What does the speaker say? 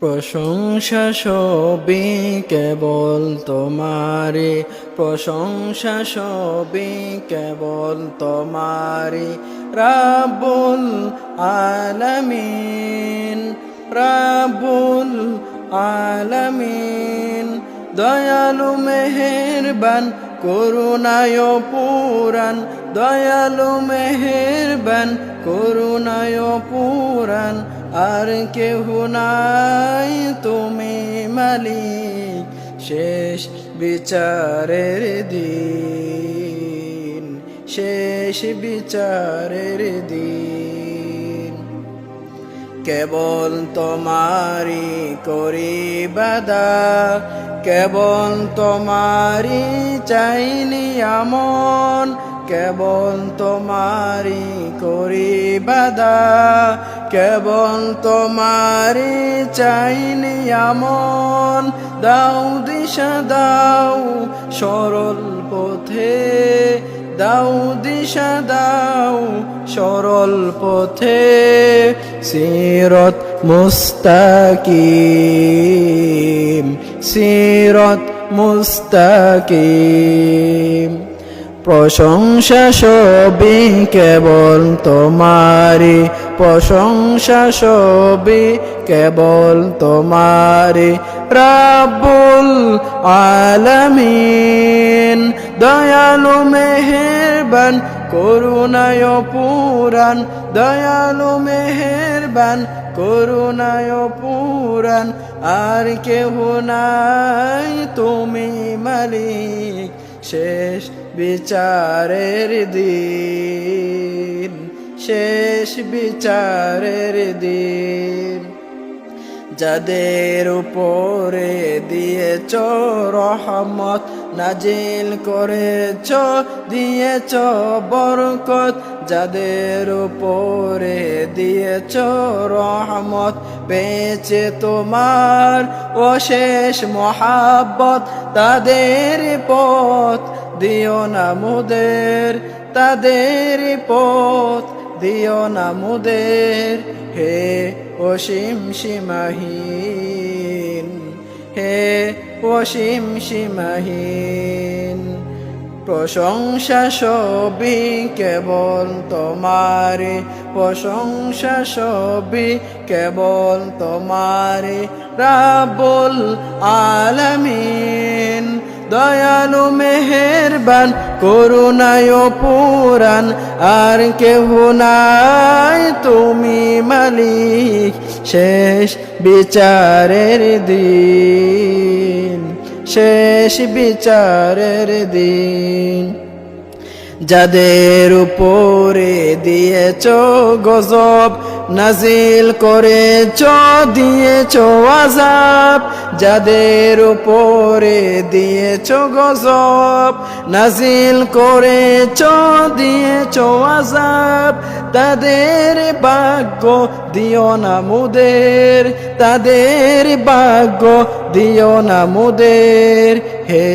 প্রশংসা সবই কেবল তোমারে প্রশংসা সবই কেবল তোমারে রাবুল আলামিন রাবুল আলামিন, দয়ালু মেহেরবান, করুণায় পুরাণ। দয়ালু মেহেরবান, করুণায় পুরাণ। আর কেহ নাই তুমি মালিক, শেষ বিচারের দিন, শেষ বিচারের দিন। কেবল তোমারি করি বাদা, কেবল তোমারি চাইনি আমন কেবল তোমারি করি বাদা কেবল তোমারি চাইনি আমন। দাও দিশা, দাও সরল পথে, দাও দিশা, দাও সরল পথে, সিরত মুস্তাকিম সিরত মুস্তাকিম। প্রশংসা সবই কেবল তোমারি প্রশংসা সবই কেবল তোমারি রাব্বুল আলামিন, দয়ালু মেহেরবান, করুণায় পুরাণ। দয়ালু মেহেরবান, করুণায় পুরাণ। আর কেহ নাই তুমি মালিক, শেষ বিচারের দিন, শেষ বিচারের দিন। যাদের উপরে দিয়েছ রহমত, নাজিল করেছ, দিয়েছ বরকত, যাদের উপরে দিয়েছ রহমত, পেয়েছে তোমার অশেষ মহাব্বত, তাদের পথ দিও না মুদের, তাদের পথ দিও না মুদের। হে অসীম সীমাহীন, হে অসীম সীমাহীন, প্রশংসা সবই কেবল তোমারে, প্রশংসা সবই কেবল তোমারে। রাবুল আলামিন, দয়ালু মেহেরবান করুণায় পুরাণ, আর কেহ নাই তুমি মালিক। শেষ বিচারের দিন, শেষ বিচারের দিন। যাদের উপরে দিয়েছ গজব নাজিল করে চ দিয়েছ আজাব যাদের উপরে দিয়েছ গজব, নাজিল করে চ দিয়েছ আজাব তাদের ভাগ্য দিও না মুদের, তাদের ভাগ্য দিও না মুদের। হে